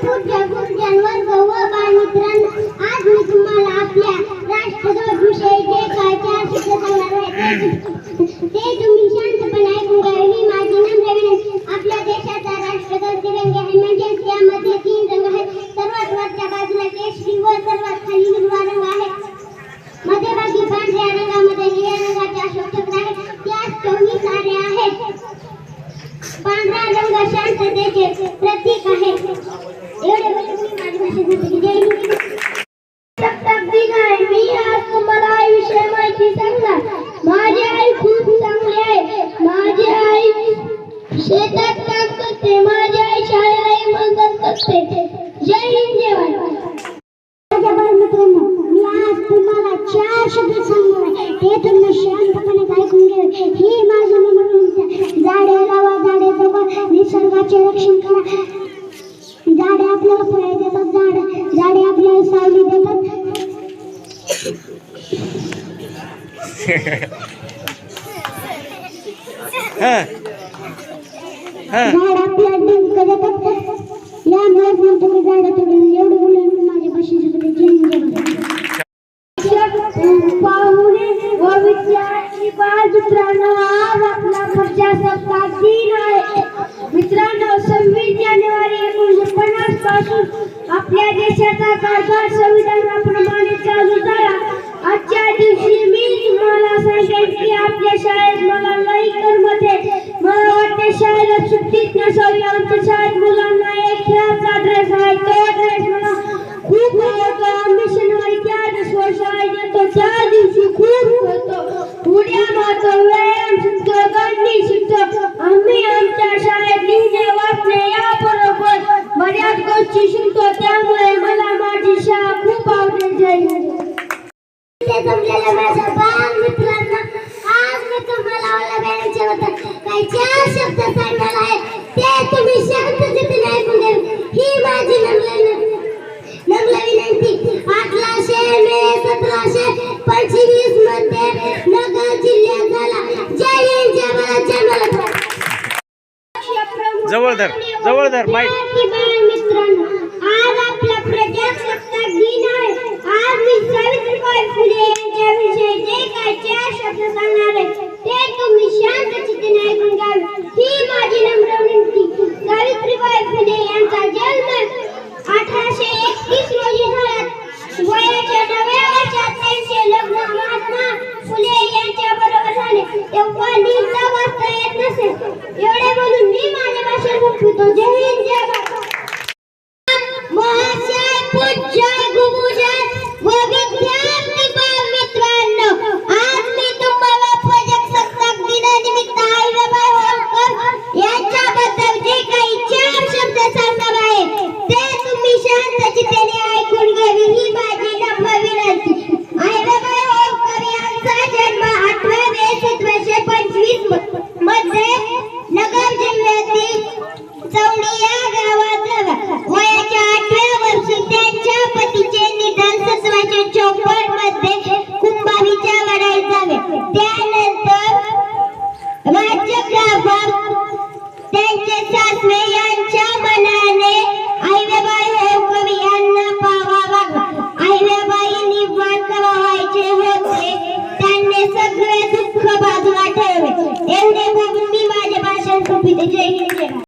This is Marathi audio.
पूज्य गुरुजन वर्ग बालमित्रांनो आज मी तुम्हाला आपल्या राष्ट्रध्वज विषयी जे काय चार शब्द सांगणार आहे ते- तुम्ही शांतपणे ऐकून घ्यावे ही माझी नम्र विनंती आपल्या देशाचा राष्ट्रध्वज तिरंगी आहे. म्हणजेच त्यामध्ये तीन रंग आहेत. सर्वात वरच्या बाजूला केशरी व सर्वात खाली हिरवा रंग आहे. मध्यभागी पांढऱ्या रंगामध्ये निळ्या रंगाचे अशोक चक्र आहे. त्यास चोवीस आरे आहेत. पांढरा रंग शांततेचे प्रतीक आहे. मी आज तुम्हाला माहिती माझी आई खूप चांगली आहे माझी आई शेतात काम करते माझी आई शाळेलाही मदत करते जय हिंद जय माझ्या मी आज तुम्हाला चार शब्द सांगणार आहे ते तुम्ही शांतपणे ऐकून घ्यावे ही माझी मनोरंजन. झाडे लावा झाडे जगवा निसर्गाचे रक्षण करा. आपल्याला फळे देतात झाड झाडे आपल्याला सावली देतात हा. हा. झाड आपल्याला देतात पन्नासपासून आपल्या देशाचा कारभार संविधानाप्रमाणे चालू झाला. आजच्या दिवशी मी तुम्हाला सांगेन की आपल्या शाळेत मला लई करमते मला वाटते शाळेला सुट्टीच नसावी. आमच्या शाळेत मुलांना एक खेळाचा ड्रेस आहे. तो ड्रेस मला खूप आवडतो. आम्ही शनिवारी त्या दिवशी शाळेत येतो. त्या दिवशी खूप होतो. उड्या मारतो. व्यायाम शिकतो गणित शिकतो आम्ही आमच्या शाळेत लिहिणे वाचणे याबरोबर गोष्टी शिकतो त्यामुळे मला माझी शाळा खूप आवडते जय हिंद. इथे जमलेल्या माझ्या बाल मित्रांना आज मी तुम्हाला ओला बॅनरच्या बद्दल काही चार शब्द सांगणार आहे ते तुम्ही शांततेने ऐकून घ्यावे ही माझी नम्र नम्र विनंती. अठराशे मे सतराशे पंचवीसमध्ये नगर जिल्ह्यात झाला. जय हिंद जय भारत जय भारत जवळ धर, जवळ धर, माईक. मित्रांनो आज आपल्या प्रजासत्ताक दिन आहे आज मी सावित्रीबाई फुले यांच्याविषयी जे काय चार शब्द सांगणार आहे ते तुम्ही शांत चित्तीने ऐकून घ्यावे ही माझी नम्र विनंती सावित्रीबाई फुले यांचा जन्म या गावात झाला वयाच्या आठव्या वर्षी त्यांच्या पतीचे निधन सतराशे चौपटमध्ये कुंभारीच्या वडाई झाले. त्यानंतर राज्यकारभार त्यांचे सासरे यांच्या मनाने आईवेबाई होळकर यांना पावा लागला. आईवेबाई निर्माण करावायचे होते. त्यांनी सगळे दुःख बाजूला ठेवले. एवढे बघून मी माझे भाषण सोपी जय हिंद